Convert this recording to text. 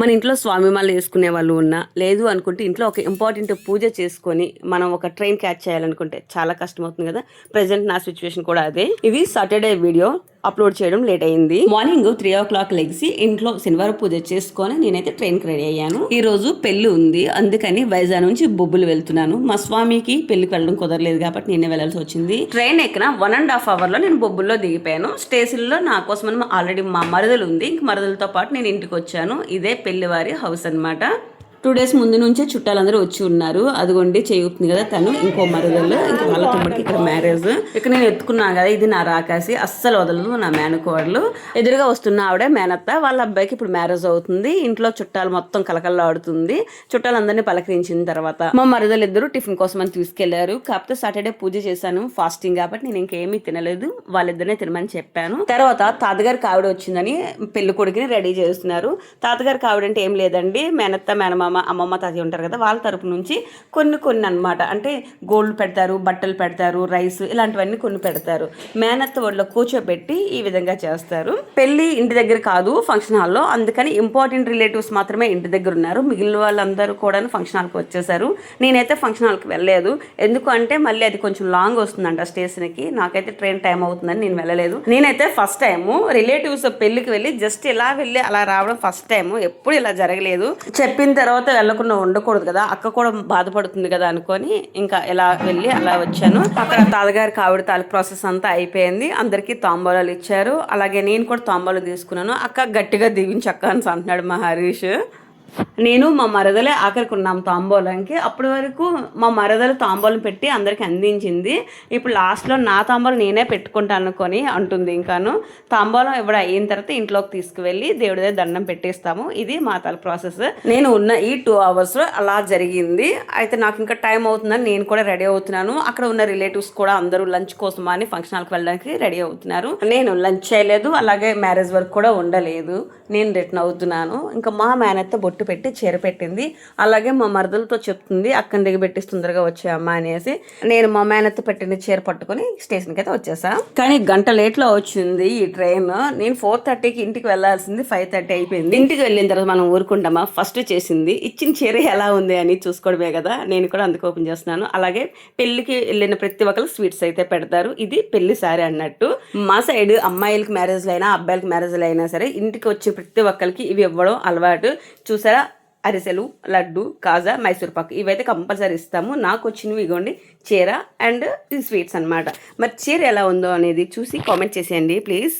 మన ఇంట్లో స్వామిమాల వేసుకునే వాళ్ళు ఉన్నా లేదు అనుకుంటే ఇంట్లో ఒక ఇంపార్టెంట్ పూజ చేసుకొని మనం ఒక ట్రైన్ క్యాచ్ చేయాలనుకుంటే చాలా కష్టం అవుతుంది కదా. ప్రజెంట్ నా సిచ్యువేషన్ కూడా అదే. ఇది సాటర్డే వీడియో అప్లోడ్ చేయడం లేట్ అయింది. మార్నింగ్ త్రీ ఓ క్లాక్ లెగ్సి ఇంట్లో శనివారం పూజ చేసుకొని నేనైతే ట్రైన్కి రెడీ అయ్యాను. ఈ రోజు పెళ్ళి ఉంది. అందుకని వైజాగ్ నుంచి బొబ్బులు వెళ్తున్నాను. మా స్వామికి పెళ్ళికి వెళ్ళడం కుదరలేదు కాబట్టి నేనే వెళ్ళాల్సి వచ్చింది. ట్రైన్ ఎక్కిన వన్ అండ్ హాఫ్ అవర్లో నేను బొబ్బుల్లో దిగిపోయాను. స్టేషన్లో నా కోసం ఆల్రెడీ మా మరదలు ఉంది. ఇంక మరదలతో పాటు నేను ఇంటికి వచ్చాను. ఇదే పెళ్ళివారి హౌస్ అనమాట టూ డేస్ ముందు నుంచే చుట్టాలందరూ వచ్చి ఉన్నారు. అదిగోండి చేయుతుంది కదా తను ఇంకో మరదలు ఇంకా వాళ్ళ తమ్ముడికి ఇక్కడ మ్యారేజ్ ఇక్కడ నేను ఎత్తుకున్నాను కదా ఇది నా రాకాసి అస్సలు వదలదు నా మేనకోడలు ఎదురుగా వస్తున్న ఆవిడ మేనత్త వాళ్ళ అబ్బాయికి ఇప్పుడు మ్యారేజ్ అవుతుంది. ఇంట్లో చుట్టాలు మొత్తం కలకల్లాడుతుంది. చుట్టాలందరినీ పలకరించిన తర్వాత మా మరుదలు ఇద్దరు టిఫిన్ కోసం అని తీసుకెళ్ళారు. కాకపోతే సాటర్డే పూజ చేశాను ఫాస్టింగ్ కాబట్టి నేను ఇంకేమీ తినలేదు. వాళ్ళిద్దరినే తినమని చెప్పాను. తర్వాత తాతగారికి ఆవిడ వచ్చిందని పెళ్ళి కొడుకుని రెడీ చేస్తున్నారు. తాతగారికి ఆవిడ అంటే ఏం లేదండి. మేనత్త మేనమామ అమ్మమ్మ తాతయ్య ఉంటారు కదా వాళ్ళ తరపు నుంచి కొన్ని కొన్ని అన్నమాట. అంటే గోల్డ్ పెడతారు బట్టలు పెడతారు రైస్ ఇలాంటివన్నీ కొన్ని పెడతారు. మేనత్త ఒడిలో కూర్చోబెట్టి ఈ విధంగా చేస్తారు. పెళ్ళి ఇంటి దగ్గర కాదు ఫంక్షన్ హాల్లో అందుకని ఇంపార్టెంట్ రిలేటివ్స్ మాత్రమే ఇంటి దగ్గర ఉన్నారు. మిగిలిన వాళ్ళందరూ కూడా ఫంక్షన్ హాల్కి వచ్చేసారు. నేనైతే ఫంక్షన్ హాల్కి వెళ్ళలేదు. ఎందుకు అంటే మళ్ళీ అది కొంచెం లాంగ్ వస్తుందంట స్టేషన్కి నాకైతే ట్రైన్ టైం అవుతుందని నేను వెళ్ళలేదు. నేనైతే ఫస్ట్ టైము రిలేటివ్స్ పెళ్ళికి వెళ్ళి జస్ట్ ఇలా వెళ్ళి అలా రావడం ఫస్ట్ టైము ఎప్పుడు ఇలా జరగలేదు. చెప్పిన తర్వాత వెళ్ళకుండా ఉండకూడదు కదా. అక్క కూడా బాధపడుతుంది కదా అనుకొని ఇంకా ఇలా వెళ్ళి అలా వచ్చాను. అక్కడ తాతగారి కావిడ తాలూకు ప్రాసెస్ అంతా అయిపోయింది. అందరికీ తాంబూలాలు ఇచ్చారు. అలాగే నేను కూడా తాంబూలం తీసుకున్నాను. అక్క గట్టిగా దీవించి అక్క అని అంటున్నాడు మా హరీష్ నేను మా మరదలే ఆఖరికి ఉన్నాం తాంబూలంకి అప్పటి వరకు మా మరదలు తాంబూలం పెట్టి అందరికి అందించింది. ఇప్పుడు లాస్ట్లో నా తాంబూలం నేనే పెట్టుకుంటాను అనుకొని అంటుంది ఇంకాను. తాంబూలం ఇవ్వడం అయిన తర్వాత ఇంట్లోకి తీసుకువెళ్ళి దేవుడి దగ్గర దండం పెట్టేస్తాము. ఇది మా తల ప్రాసెస్. నేను ఉన్న ఈ టూ అవర్స్లో అలా జరిగింది. అయితే నాకు ఇంకా టైం అవుతుందని నేను కూడా రెడీ అవుతున్నాను. అక్కడ ఉన్న రిలేటివ్స్ కూడా అందరూ లంచ్ కోసం అని ఫంక్షన్ హాల్కి వెళ్ళడానికి రెడీ అవుతున్నారు. నేను లంచ్ చేయలేదు. అలాగే మ్యారేజ్ వర్క్ కూడా ఉండలేదు. నేను రిటర్న్ అవుతున్నాను. ఇంకా మా మేనత్త బొట్టు పెట్టి చీర పెట్టింది. అలాగే మా మరదలతో చెప్తుంది అక్కని దగ్గర పెట్టి తొందరగా వచ్చాయమ్మా అనేసి. నేను మా మేనత్త పెట్టిన చీర పట్టుకొని స్టేషన్కి అయితే వచ్చేసా. కానీ గంట లేట్లో వచ్చింది ఈ ట్రైన్ నేను ఫోర్ థర్టీకి ఇంటికి వెళ్ళాల్సింది ఫైవ్ థర్టీ అయిపోయింది. ఇంటికి వెళ్ళిన తర్వాత మనం ఊరుకుంటామా? ఫస్ట్ చేసింది ఇచ్చిన చీర ఎలా ఉంది? అని చూసుకోవడమే కదా. నేను కూడా అందుకు ఓపెన్ చేస్తున్నాను. అలాగే పెళ్ళికి వెళ్ళిన ప్రతి ఒక్కరు స్వీట్స్ అయితే పెడతారు. ఇది పెళ్ళి సారీ అన్నట్టు. మా సైడ్ అమ్మాయిలకి మ్యారేజ్లు అయినా అబ్బాయిలకి మ్యారేజ్లు అయినా సరే ఇంటికి వచ్చే ప్రతి ఒక్కరికి ఇవి ఇవ్వడం అలవాటు. చూసారా? అరిసెలు లడ్డు కాజా మైసూర్ పాకు ఇవైతే కంపల్సరీ ఇస్తాము. నాకు వచ్చినవి ఇగోండి. చీర అండ్ ఈ స్వీట్స్ అన్నమాట. మరి చీర ఎలా ఉందో అనేది చూసి కామెంట్ చేసేయండి ప్లీజ్.